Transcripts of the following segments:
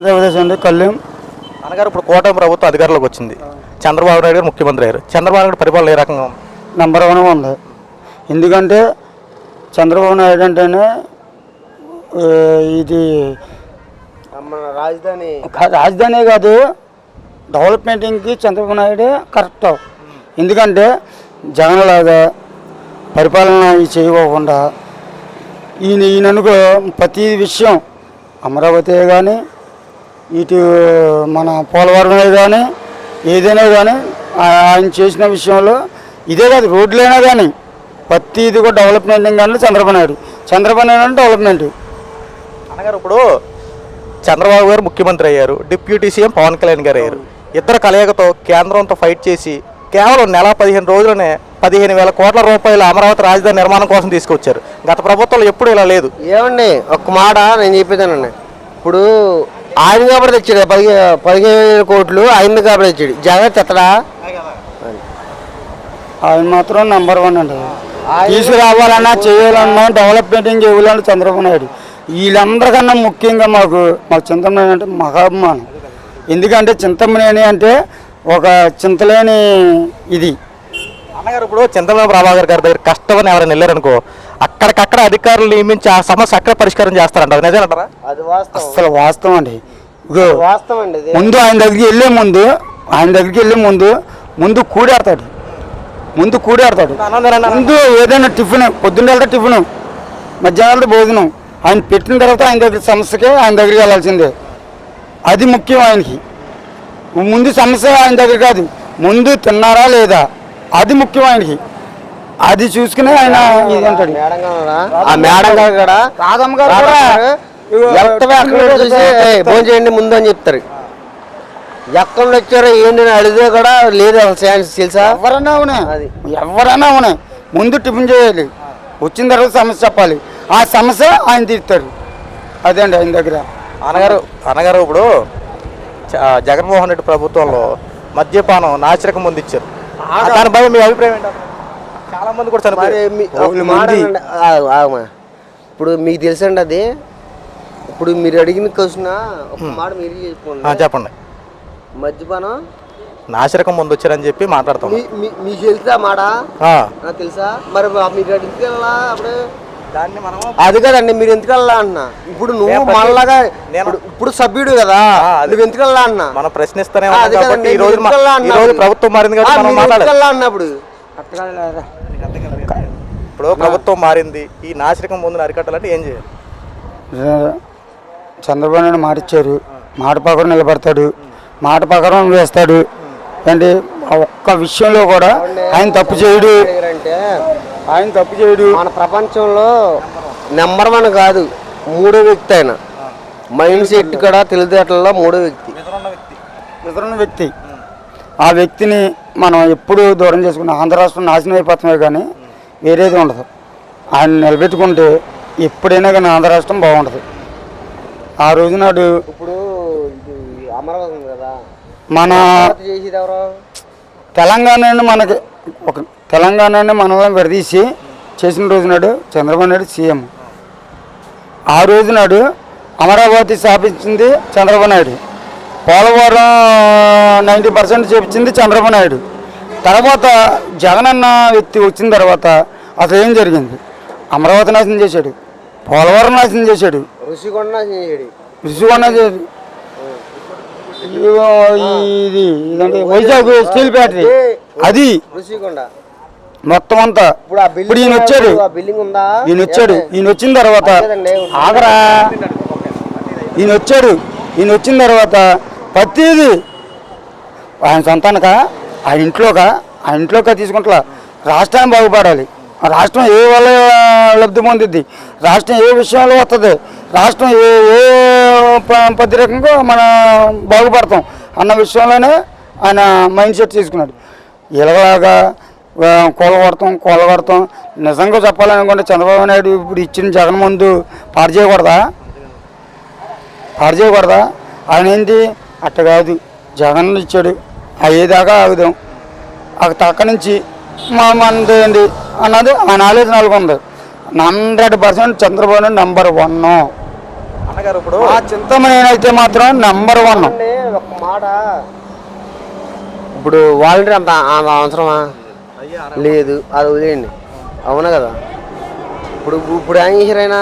ఆంధ్రప్రదేశ్ అండి కళ్యాణ్ అనగారు ఇప్పుడు కూటమి ప్రభుత్వం అధికారంలోకి వచ్చింది. చంద్రబాబు నాయుడు గారు ముఖ్యమంత్రి అయ్యారు. చంద్రబాబు నాయుడు పరిపాలన ఏ రకంగా ఉంది? నెంబర్ వన్ ఉంది. ఎందుకంటే చంద్రబాబు నాయుడు అంటేనే ఇది మన రాజధాని. రాజధాని కాదు డెవలప్మెంటింగ్కి చంద్రబాబు నాయుడే కరెక్ట్ ఎందుకంటే జగన్ లాగా పరిపాలన చేయకోకుండా ఈయన ఈయననుకో ప్రతి విషయం అమరావతి కానీ ఇటు మన పోలవరమే కానీ ఏదైనా కానీ ఆయన చేసిన విషయంలో ఇదే కాదు రోడ్లైనా కానీ ప్రతి ఇది కూడా డెవలప్మెంట్ కానీ చంద్రబాబు నాయుడు. చంద్రబాబు నాయుడు అంటే డెవలప్మెంట్ అనగారు ఇప్పుడు చంద్రబాబు గారు ముఖ్యమంత్రి అయ్యారు డిప్యూటీ సీఎం పవన్ కళ్యాణ్ గారు అయ్యారు. ఇద్దరు కలయికతో కేంద్రంతో ఫైట్ చేసి కేవలం నెల పదిహేను రోజులనే పదిహేను వేల కోట్ల రూపాయల అమరావతి రాజధాని నిర్మాణం కోసం తీసుకొచ్చారు. గత ప్రభుత్వంలో ఎప్పుడు ఇలా లేదు. ఏమండి ఒక్క మాట నేను చెప్పేదానండి. ఇప్పుడు ఆయన కాబట్టి తెచ్చాడు పదిహే పదిహేను వేల కోట్లు ఆయన కాబట్టి తెచ్చాడు. జగన్ తెత్తడా ఆయన మాత్రం నెంబర్ వన్ అండి. తీసుకురావాలన్నా చేయాలన్నా డెవలప్మెంటింగ్ చేయాలన్నా చంద్రబాబు నాయుడు. వీళ్ళందరికన్నా ముఖ్యంగా మాకు మాకు చింతమనేని అంటే మహాభిమానం. ఎందుకంటే చింతమనేని అంటే ఒక చింతలేని ఇది. అన్నగారు ఇప్పుడు చింతమనేని ప్రభాకర్ గారి దగ్గర కష్టమని ఎవరైనా వెళ్ళారనుకో అక్కడికక్కడ అధికారులు నియమించి ఆ సమస్య అక్కడ పరిష్కారం చేస్తారంట. అది నిజమేనంటారా అది వాస్తవం. అసలు వాస్తవం అండి. వాస్తవం అండి ముందు ఆయన దగ్గరికి వెళ్ళే ముందు ఆయన దగ్గరికి వెళ్ళే ముందు ముందు కూడాడతాడు. ముందు కూడాడతాడు. ముందు ఏదైనా టిఫిన్ పొద్దున్న వెళ్తే టిఫిన్ మధ్యాహ్నం భోజనం. ఆయన పెట్టిన తర్వాత ఆయన దగ్గర సమస్యకే ఆయన దగ్గరికి వెళ్ళాల్సిందే. అది ముఖ్యం ఆయనకి. ముందు సమస్య ఆయన దగ్గర కాదు. ముందు తిన్నారా లేదా? అది ముఖ్యం ఆయనకి అది చూసుకుని ఆయన ఇది అంటాడు ఆ మేడం గారు కూడా రాధమ్మ గారు కూడా వెళ్తామే అక్కడ చూసి "ఏయ్, భోజనం చేయండి ముందు అని చెప్తారు. ఎక్కడ వచ్చారో ఏంటి అని అడిగితే కూడా లేదు అసలు ఛాన్స్ తెలుసా? ఎవరైనా అవునే అది. ఎవరైనా అవునే ముందు టిఫిన్ చేయాలి. వచ్చిన తర్వాత సమస్య చెప్పాలి. ఆ సమస్య ఆయన తీరుతారు. అదే అండి ఆయన దగ్గర. అన్నగారు అన్నగారు ఇప్పుడు జగన్మోహన్ రెడ్డి ప్రభుత్వంలో మద్యపానం నాచరికం ముందు ఇచ్చారు. దానిపై మీ అభిప్రాయం ఏంటి చాలా మంది కూడా మరి చనిపోయారు. ఇప్పుడు మీకు తెలుసండి అది? ఇప్పుడు మీరు అడిగిన క్వశ్చన్ ఒక మాట మీరు ఆ, చేసుకోండి చెప్పండి. మద్యపానం? నాశరకం ముందు వచ్చారని చెప్పి మాట్లాడుతాం మీ- మీ- మీకు తెలుసా మాట? ఆ. నాకు తెలుసా? మరి మీరు వెళ్ళాలా? అప్పుడు అది కదండి మీరు ఎందుకు వెళ్ళాలా అన్న? ఇప్పుడు నువ్వు నేను- ఇప్పుడు- సభ్యుడు కదా నువ్వు ఎందుకు వెళ్ళాలా అన్న? మనం ప్రశ్నిస్తూనే ఈ రోజు? ప్రభుత్వం మారింది అన్నప్పుడు ఇప్పుడు? ప్రభుత్వం మారింది ఈ నాశరికం ముందు అరికట్టాలంటే ఏం చేయాలి? చంద్రబాబు నాయుడు మాట ఇచ్చారు మాట ప్రకారం నిలబడతాడు. మాట ప్రకారం వేస్తాడు. అంటే ఒక్క విషయంలో కూడా ఆయన తప్పు చేయడు. అంటే ఆయన తప్పు చేయడు. మన ప్రపంచంలో నెంబర్ వన్ కాదు మూడో వ్యక్తి ఆయన. మైండ్ సెట్ కూడా తెలివితేటల్లో మూడో వ్యక్తి. ఎదురున్న వ్యక్తి. ఆ వ్యక్తిని మనం ఎప్పుడు దూరం చేసుకున్న ఆంధ్ర రాష్ట్రం నాశనం అయిపోతున్నాయి కానీ వేరేది ఉండదు. ఆయన నిలబెట్టుకుంటే ఎప్పుడైనా కానీ ఆంధ్ర రాష్ట్రం బాగుంటుంది ఆ రోజు నాడు ఇప్పుడు ఇది అమరావతి కదా. మన తెలంగాణని మనకి ఒక తెలంగాణని మనల్ని విడదీసి చేసిన రోజు నాడు చంద్రబాబు నాయుడు సీఎం. ఆ రోజు నాడు అమరావతి స్థాపించింది చంద్రబాబు నాయుడు. పోలవరం నైంటీ పర్సెంట్ చేపించింది చంద్రబాబు నాయుడు. తర్వాత జగన్ అన్న వ్యక్తి వచ్చిన తర్వాత అసలు ఏం జరిగింది? అమరావతి నాశనం చేశాడు. పోలవరం నాశనం చేశాడు. ఋషికొండ ఇది ఇదంటే వైజాగ్ స్టీల్ ఫ్యాక్టరీ. అది ఋషికొండ. మొత్తం అంతా. ఇప్పుడు ఆ ఈయన వచ్చాడు. ఆ ఈయన వచ్చాడు. ఈయన వచ్చిన తర్వాత. ఆగరా. ఈయన వచ్చాడు. ఈయన వచ్చిన తర్వాత ప్రతిదీ ఆయన సొంతానిక? ఆయన ఇంట్లోక? ఆయన ఇంట్లోక తీసుకుంటా రాష్ట్రాన్ని బాగుపడాలి. ఆ రాష్ట్రం ఏ వల్ల లబ్ధి పొందిద్ది? రాష్ట్రం ఏ విషయంలో వస్తుంది రాష్ట్రం ఏ ఏ ప- పద్ధతిరకంగా మన బాగుపడతాం అన్న విషయంలోనే ఆయన మైండ్ సెట్ తీసుకున్నాడు. ఇలాగా కూలగొడతాం కూలగొడతాం. నిజంగా చెప్పాలనుకుంటే చంద్రబాబు నాయుడు ఇప్పుడు ఇచ్చిన జగన్ ముందు పాడు చేయకూడదా? పాడు చేయకూడదా? ఆయన ఏంటి అట్ట కాదు. జగన్ ఇచ్చాడు. అయ్యేదాకా ఆగుదాం. ఆ తక్క నుంచి మా మనదేంటి అన్నది ఆయన ఆలోచన నెలకొంది hundred percent Chandrababu Naidu number one. అన్నగారు ఇప్పుడు మా చింతమణి అయితే మాత్రం నెంబర్ వన్. ఒక మాట. ఇప్పుడు వాలంటీర్ అంత అంత అవసరమా? లేదు అది వదిలేయండి. అవునా కదా? ఇప్పుడు ఇప్పుడు ఏం చేశారు ఆయన?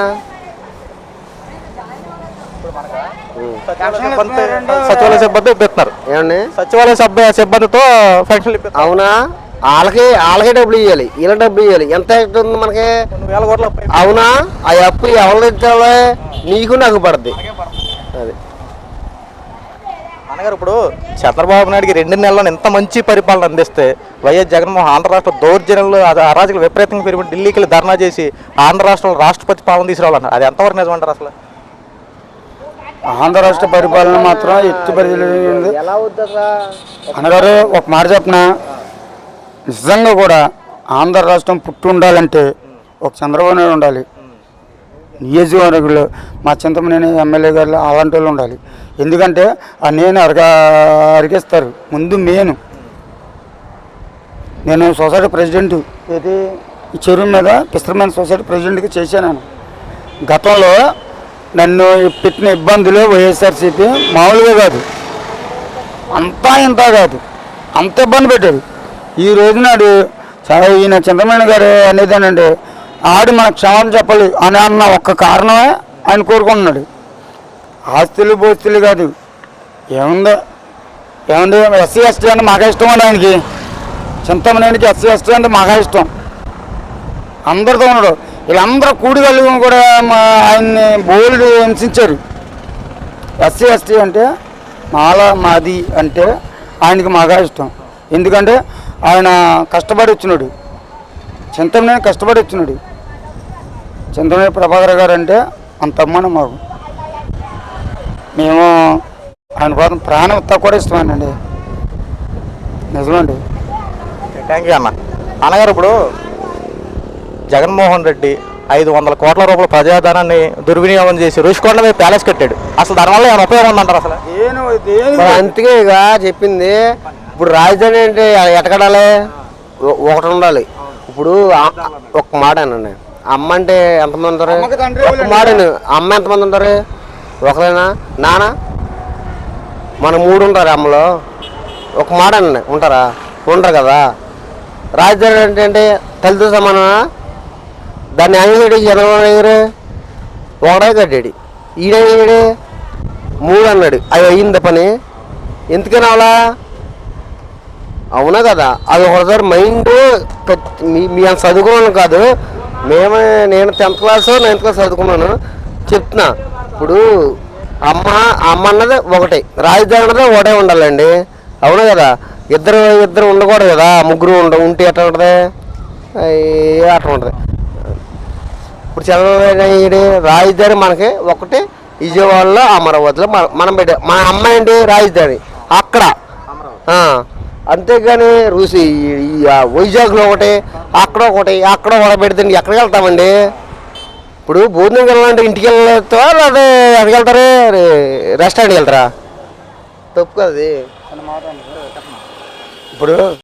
సచివాలయ సిబ్బంది ఇప్పిస్తున్నారు ఏమండి? సచివాలయ సభ్య సిబ్బందితో అవునా? వాళ్ళకి వాళ్ళకే డబ్బులు ఇవ్వాలి ఇలా డబ్బులు ఇవ్వాలి ఎంత అవుతుంది మనకి. అవునా? ఆ అప్పు ఎవరు నీకు నాకు పడుద్ది. అది. అన్నగారు ఇప్పుడు చంద్రబాబు నాయుడుకి రెండు నెలల్లో ఎంత మంచి పరిపాలన అందిస్తే వైఎస్ జగన్మోహన్ ఆంధ్ర రాష్ట్ర దౌర్జన్యంలో అది అరాజకులు విపరీతంగా పెరిగి ఢిల్లీకి వెళ్ళి ధర్నా చేసి ఆంధ్ర రాష్ట్రంలో రాష్ట్రపతి పాలన తీసుకురావాలన్నారు. అది ఎంతవరకు నిజమంటారు అసలు? ఆంధ్ర రాష్ట్ర పరిపాలన మాత్రం ఎత్తి పరిధి అన్నగారు ఒక మాట చెప్పిన? నిజంగా కూడా ఆంధ్ర రాష్ట్రం పుట్టి ఉండాలంటే ఒక చంద్రబాబు నాయుడు ఉండాలి. నియోజకవర్గంలో మా చింతమనేని ఎమ్మెల్యే గారు అలాంటి వాళ్ళు ఉండాలి. ఎందుకంటే ఆ నేను అరగ అరిగేస్తారు. ముందు మేను నేను సొసైటీ ప్రెసిడెంట్ ఇది ఈ చెరువు మీద పిస్త్రమైన సొసైటీ ప్రెసిడెంట్కి చేశాను గతంలో నన్ను పెట్టిన ఇబ్బందులు వైఎస్ఆర్సీపీ మామూలుగా కాదు. అంతా ఇంత కాదు. అంత ఇబ్బంది పెట్టాడు ఈ రోజు నాడు చాలా ఈయన చంద్రమేణ గారు అనేదేనండి ఆడు మనకు క్షమాపణ చెప్పాలి అని అన్న ఒక్క కారణమే ఆయన కోరుకుంటున్నాడు. ఆస్తులు పోస్తులు కాదు. ఏముందో? ఏముంది? ఎస్సీ ఎస్టీ అంటే మాకు ఇష్టం అండి ఆయనకి. చింతమనేనికి ఎస్సీ ఎస్టీ అంటే మాకు ఇష్టం. అందరితో ఉన్నాడు. వీళ్ళందరూ కూడి కలిగి కూడా మా ఆయన్ని బోల్డ్ హింసించారు. ఎస్సీ ఎస్టీ అంటే మాల మాది అంటే ఆయనకి మాగా ఇష్టం. ఎందుకంటే ఆయన కష్టపడి వచ్చినాడు. చింతమనే కష్టపడి వచ్చినాడు. చింతమనేని ప్రభాకర్ గారు అంటే అంత అమ్మానం మాకు. మేము ఆయన కోసం ప్రాణం ఇస్తా కూడా ఇష్టమేనండి నిజమండి. థ్యాంక్ యూ అన్న. అన్నగారు ఇప్పుడు జగన్మోహన్ రెడ్డి ఐదు వందల కోట్ల రూపాయల ప్రజాధనాన్ని దుర్వినియోగం చేసి రుషికొండ మీద ప్యాలెస్ కట్టాడు. అసలు దానివల్ల ఏమైనా ఉపయోగం ఉందంటారు అసలు? ఇక చెప్పింది. ఇప్పుడు రాజధాని అంటే ఎటకడాలి? ఒకటి ఉండాలి. ఇప్పుడు ఆ- ఒక మాట అనండి అమ్మ అంటే ఎంతమంది ఉంటారు? ఒక మాట అను. అమ్మ ఎంతమంది ఉంటారు? ఒకరేనా? నాన్న మన మూడు ఉంటారు అమ్మలో. ఒక మాట అనండి ఉంటారా ఉండరు కదా. రాజధాని అంటే అంటే తల్లితో సమానమా? దాన్ని ఆయన చంద్రబాబు నాయుడు ఒకడే కట్టాడు. ఈడే మూడు అన్నాడు. అది అయ్యింది పని. ఎందుకని అవలా? అవునా కదా. అది ఒకసారి మైండ్ మీ అంత చదువుకున్నాను కాదు. మేము నేను టెన్త్ క్లాస్ నైన్త్ క్లాస్ చదువుకున్నాను. చెప్తున్నా ఇప్పుడు అమ్మ అమ్మ అన్నదే ఒకటే రాజధాని అన్నదే ఒకటే ఉండాలండి. అవును కదా? ఇద్దరు ఇద్దరు ఉండకూడదు కదా? ముగ్గురు ఉండ ఉంటే ఎట్లా ఉంటుంది? అట్లా ఉంటుంది. ఇప్పుడు చంద్రబాబు రాజధాని మనకి ఒకటి విజయవాడలో అమరావతిలో మన మనం పెట్టే మన అమ్మాయి ఏంటి? రాజధాని. అక్కడ. అంతేగాని రూసి ఈ- వైజాగ్లో ఒకటి అక్కడ ఒకటి అక్కడ ఒకటి పెడితే ఎక్కడికి వెళ్తామండి? ఇప్పుడు భోజనం వెళ్ళాలంటే ఇంటికి వెళ్తావా లేదా ఎక్కడికి వెళ్తారు? రెస్టారెంట్కి వెళ్తారా? తప్పు కదా. ఇప్పుడు